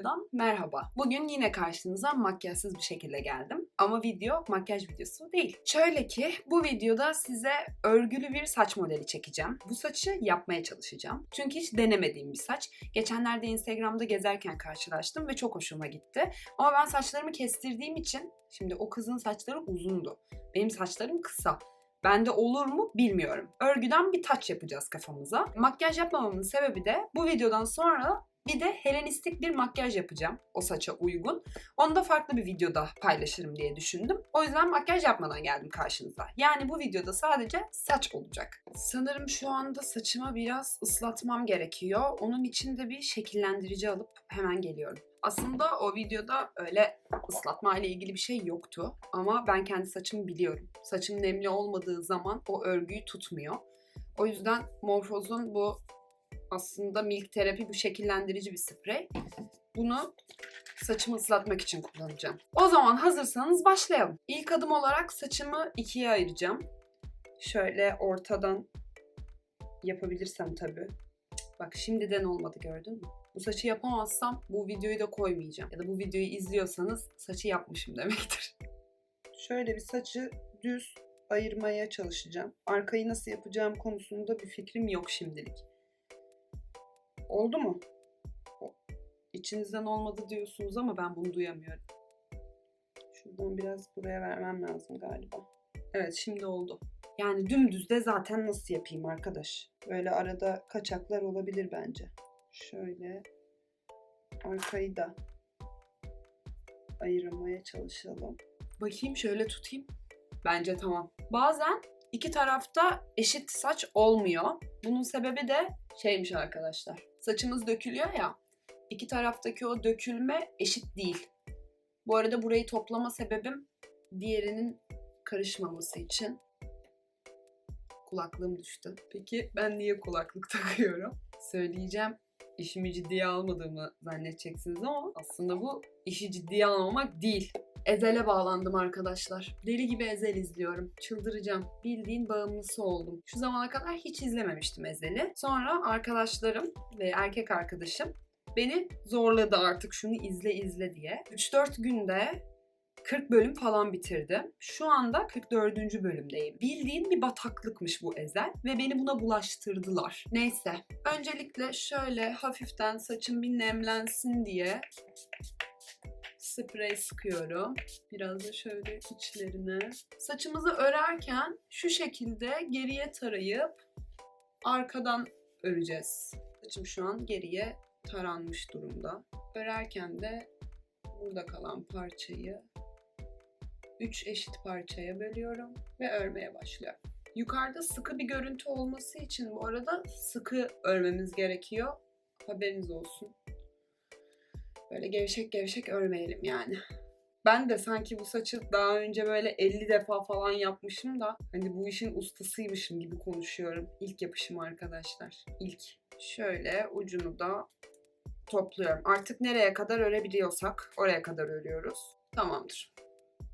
videodan merhaba. Bugün yine karşınıza makyajsız bir şekilde geldim. Ama video makyaj videosu değil. Şöyle ki bu videoda size örgülü bir saç modeli çekeceğim. Bu saçı yapmaya çalışacağım. Çünkü hiç denemediğim bir saç. Geçenlerde Instagram'da gezerken karşılaştım ve çok hoşuma gitti. Ama ben saçlarımı kestirdiğim için şimdi o kızın saçları uzundu. Benim saçlarım kısa. Bende olur mu bilmiyorum. Örgüden bir taç yapacağız kafamıza. Makyaj yapmamamın sebebi de bu videodan sonra bir de Helenistik bir makyaj yapacağım o saça uygun. Onu da farklı bir videoda paylaşırım diye düşündüm. O yüzden makyaj yapmadan geldim karşınıza. Yani bu videoda sadece saç olacak. Sanırım şu anda saçımı biraz ıslatmam gerekiyor. Onun için de bir şekillendirici alıp hemen geliyorum. Aslında o videoda öyle ıslatma ile ilgili bir şey yoktu. Ama ben kendi saçımı biliyorum. Saçım nemli olmadığı zaman o örgüyü tutmuyor. O yüzden Morphos'un bu aslında milk terapi bu şekillendirici bir sprey. Bunu saçımı ıslatmak için kullanacağım. O zaman hazırsanız başlayalım. İlk adım olarak saçımı ikiye ayıracağım. Şöyle ortadan yapabilirsem tabii. Bak şimdiden olmadı gördün mü? Bu saçı yapamazsam bu videoyu da koymayacağım. Ya da bu videoyu izliyorsanız saçı yapmışım demektir. Şöyle bir saçı düz ayırmaya çalışacağım. Arkayı nasıl yapacağım konusunda bir fikrim yok şimdilik. Oldu mu? İçinizden olmadı diyorsunuz ama ben bunu duyamıyorum. Şuradan biraz buraya vermem lazım galiba. Evet şimdi oldu. Yani dümdüz de zaten nasıl yapayım arkadaş? Böyle arada kaçaklar olabilir bence. Şöyle arkayı da ayırmaya çalışalım. Bakayım şöyle tutayım. Bence tamam. Bazen iki tarafta eşit saç olmuyor. Bunun sebebi de şeymiş arkadaşlar. Saçımız dökülüyor ya. iki taraftaki o dökülme eşit değil. Bu arada burayı toplama sebebim diğerinin karışmaması için. Kulaklığım düştü. Peki ben niye kulaklık takıyorum? Söyleyeceğim işimi ciddiye almadığımı zannedeceksiniz ama aslında bu işi ciddiye almamak değil. Ezel'e bağlandım arkadaşlar. Deli gibi Ezel izliyorum. Çıldıracağım. Bildiğin bağımlısı oldum. Şu zamana kadar hiç izlememiştim Ezel'i. Sonra arkadaşlarım ve erkek arkadaşım beni zorladı artık şunu izle izle diye. 3-4 günde 40 bölüm falan bitirdim. Şu anda 44. bölümdeyim. Bildiğin bir bataklıkmış bu Ezel ve beni buna bulaştırdılar. Neyse. Öncelikle şöyle hafiften saçım bir nemlensin diye sprey sıkıyorum. Biraz da şöyle içlerine. Saçımızı örerken şu şekilde geriye tarayıp arkadan öreceğiz. Saçım şu an geriye taranmış durumda. Örerken de burada kalan parçayı 3 eşit parçaya bölüyorum ve örmeye başlıyorum. Yukarıda sıkı bir görüntü olması için bu arada sıkı örmemiz gerekiyor. Haberiniz olsun. Böyle gevşek gevşek örmeyelim yani. Ben de sanki bu saçı daha önce böyle 50 defa falan yapmışım da hani bu işin ustasıymışım gibi konuşuyorum. İlk yapışım arkadaşlar. İlk. Şöyle ucunu da topluyorum. Artık nereye kadar örebiliyorsak oraya kadar örüyoruz. Tamamdır.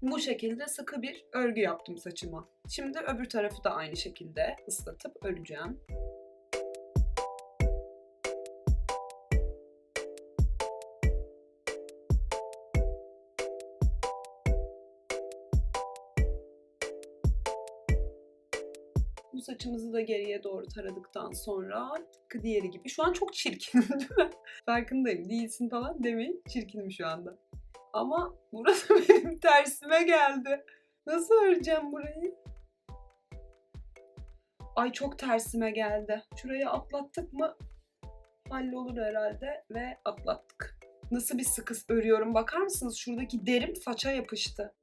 Bu şekilde sıkı bir örgü yaptım saçıma. Şimdi öbür tarafı da aynı şekilde ıslatıp öreceğim. Saçımızı da geriye doğru taradıktan sonra tıpkı diğeri gibi. Şu an çok çirkinim değil mi? Farkındayım. Değilsin falan demeyin. Çirkinim şu anda. Ama burası benim tersime geldi. Nasıl öreceğim burayı? Ay çok tersime geldi. Şurayı atlattık mı hallolur herhalde ve atlattık. Nasıl bir sıkı örüyorum bakar mısınız? Şuradaki derim saça yapıştı.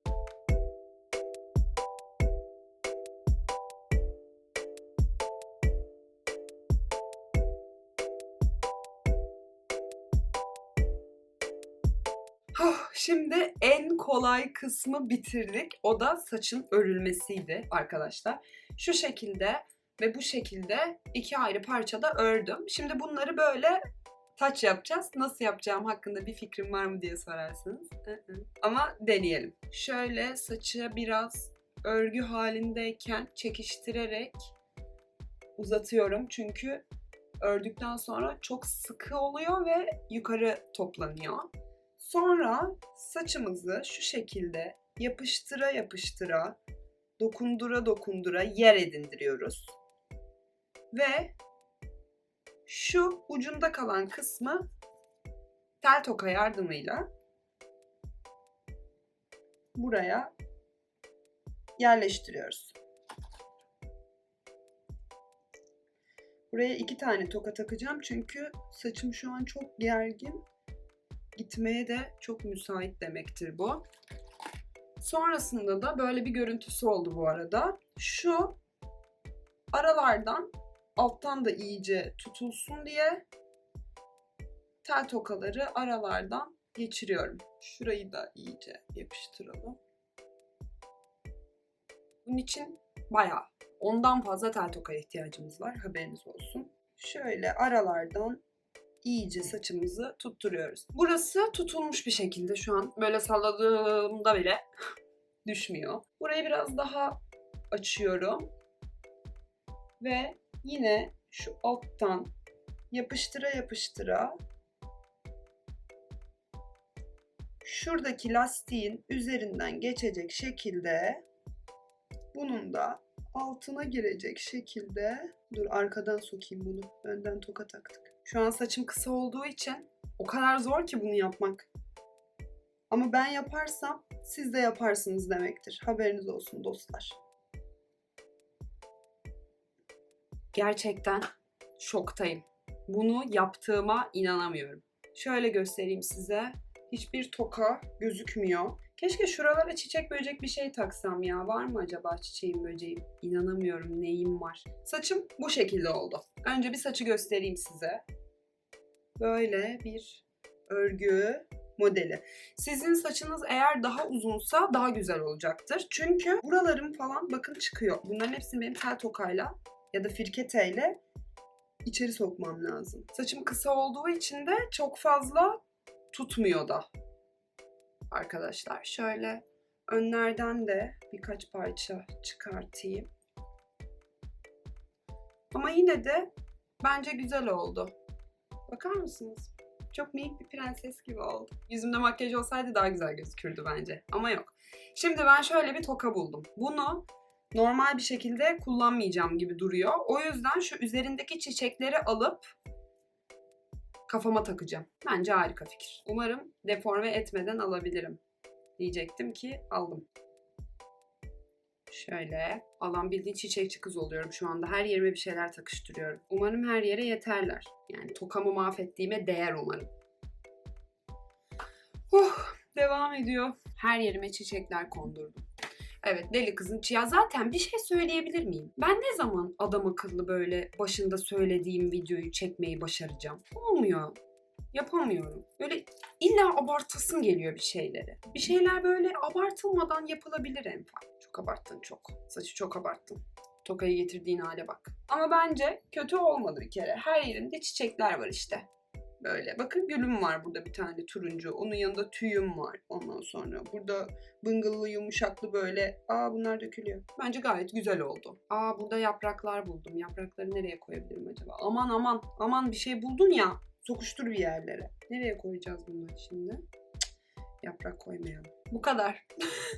Şimdi en kolay kısmı bitirdik. O da saçın örülmesiydi arkadaşlar. Şu şekilde ve bu şekilde iki ayrı parçada ördüm. Şimdi bunları böyle taç yapacağız. Nasıl yapacağım hakkında bir fikrim var mı diye sorarsınız. Ama deneyelim. Şöyle saçı biraz örgü halindeyken çekiştirerek uzatıyorum. Çünkü ördükten sonra çok sıkı oluyor ve yukarı toplanıyor. Sonra saçımızı şu şekilde yapıştıra yapıştıra, dokundura dokundura yer edindiriyoruz. Ve şu ucunda kalan kısmı tel toka yardımıyla buraya yerleştiriyoruz. Buraya iki tane toka takacağım çünkü saçım şu an çok gergin. Gitmeye de çok müsait demektir bu. Sonrasında da böyle bir görüntüsü oldu bu arada. Şu aralardan alttan da iyice tutulsun diye tel tokaları aralardan geçiriyorum. Şurayı da iyice yapıştıralım. Bunun için bayağı ondan fazla tel tokaya ihtiyacımız var. Haberiniz olsun. Şöyle aralardan iyice saçımızı tutturuyoruz. Burası tutulmuş bir şekilde şu an. Böyle salladığımda bile düşmüyor. Burayı biraz daha açıyorum. Ve yine şu alttan yapıştıra yapıştıra şuradaki lastiğin üzerinden geçecek şekilde bunun da altına girecek şekilde dur arkadan sokayım bunu. Önden toka taktık. Şu an saçım kısa olduğu için o kadar zor ki bunu yapmak. Ama ben yaparsam siz de yaparsınız demektir. Haberiniz olsun dostlar. Gerçekten şoktayım. Bunu yaptığıma inanamıyorum. Şöyle göstereyim size. Hiçbir toka gözükmüyor. Keşke şuralara çiçek böcek bir şey taksam ya. Var mı acaba çiçeğim böceğim? İnanamıyorum neyim var. Saçım bu şekilde oldu. Önce bir saçı göstereyim size. Böyle bir örgü modeli. Sizin saçınız eğer daha uzunsa daha güzel olacaktır. Çünkü buralarım falan bakın çıkıyor. Bunların hepsini benim tel tokayla ya da firketeyle içeri sokmam lazım. Saçım kısa olduğu için de çok fazla tutmuyor da arkadaşlar. Şöyle önlerden de birkaç parça çıkartayım. Ama yine de bence güzel oldu. Bakar mısınız? Çok minik bir prenses gibi oldu. Yüzümde makyaj olsaydı daha güzel gözükürdü bence. Ama yok. Şimdi ben şöyle bir toka buldum. Bunu normal bir şekilde kullanmayacağım gibi duruyor. O yüzden şu üzerindeki çiçekleri alıp kafama takacağım. Bence harika fikir. Umarım deforme etmeden alabilirim. Diyecektim ki aldım. Şöyle alan bildiğin çiçekçi kız oluyorum şu anda. Her yerime bir şeyler takıştırıyorum. Umarım her yere yeterler. Yani tokamı mahvettiğime değer umarım. Oh, devam ediyor. Her yerime çiçekler kondurdum. Evet deli kızın ya zaten bir şey söyleyebilir miyim? Ben ne zaman adam akıllı böyle başında söylediğim videoyu çekmeyi başaracağım? Olmuyor. Yapamıyorum. Böyle illa abartasım geliyor bir şeyleri. Bir şeyler böyle abartılmadan yapılabilir en fazla. Çok abarttın çok. Saçı çok abarttın. Tokayı getirdiğin hale bak. Ama bence kötü olmadı bir kere. Her yerinde çiçekler var işte. Böyle. Bakın gülüm var burada bir tane turuncu. Onun yanında tüyüm var. Ondan sonra burada bıngıllı yumuşaklı böyle. Aa bunlar dökülüyor. Bence gayet güzel oldu. Aa burada yapraklar buldum. Yaprakları nereye koyabilirim acaba? Aman aman aman bir şey buldun ya. Sokuştur bir yerlere. Nereye koyacağız bunları şimdi? Yaprak koymayalım. Bu kadar.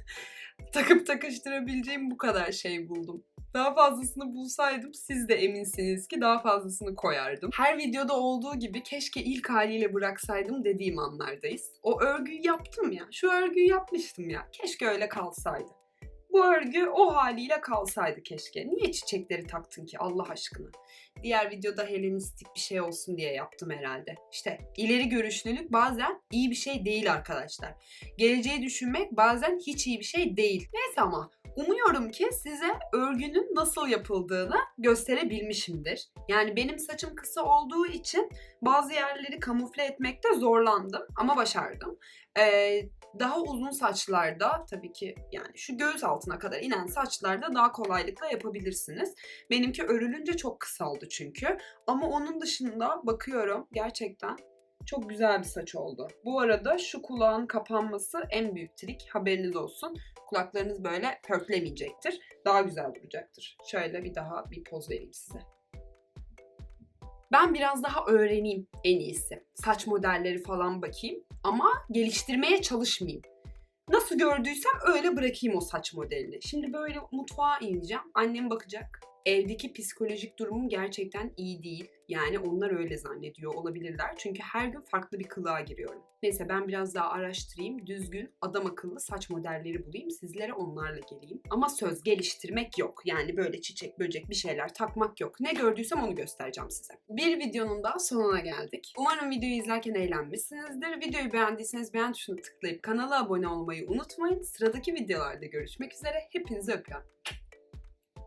Takıp takıştırabileceğim bu kadar şey buldum. Daha fazlasını bulsaydım siz de eminsiniz ki daha fazlasını koyardım. Her videoda olduğu gibi keşke ilk haliyle bıraksaydım dediğim anlardayız. O örgüyü yaptım ya. Şu örgüyü yapmıştım ya. Keşke öyle kalsaydı. Bu örgü o haliyle kalsaydı keşke. Niye çiçekleri taktın ki Allah aşkına? Diğer videoda Helenistik bir şey olsun diye yaptım herhalde. İşte ileri görüşlülük bazen iyi bir şey değil arkadaşlar. Geleceği düşünmek bazen hiç iyi bir şey değil. Neyse ama umuyorum ki size örgünün nasıl yapıldığını gösterebilmişimdir. Yani benim saçım kısa olduğu için bazı yerleri kamufle etmekte zorlandım ama başardım. Ee, daha uzun saçlarda tabii ki yani şu göğüs altına kadar inen saçlarda daha kolaylıkla yapabilirsiniz. Benimki örülünce çok kısa oldu çünkü. Ama onun dışında bakıyorum gerçekten çok güzel bir saç oldu. Bu arada şu kulağın kapanması en büyük trik. Haberiniz olsun. Kulaklarınız böyle pörtlemeyecektir. Daha güzel duracaktır. Şöyle bir daha bir poz vereyim size. Ben biraz daha öğreneyim en iyisi. Saç modelleri falan bakayım ama geliştirmeye çalışmayayım. Nasıl gördüysem öyle bırakayım o saç modelini. Şimdi böyle mutfağa ineceğim. Annem bakacak. Evdeki psikolojik durumum gerçekten iyi değil. Yani onlar öyle zannediyor olabilirler. Çünkü her gün farklı bir kılığa giriyorum. Neyse ben biraz daha araştırayım. Düzgün, adam akıllı saç modelleri bulayım. Sizlere onlarla geleyim. Ama söz geliştirmek yok. Yani böyle çiçek, böcek bir şeyler takmak yok. Ne gördüysem onu göstereceğim size. Bir videonun daha sonuna geldik. Umarım videoyu izlerken eğlenmişsinizdir. Videoyu beğendiyseniz beğen tuşuna tıklayıp kanala abone olmayı unutmayın. Sıradaki videolarda görüşmek üzere. Hepinizi öpüyorum.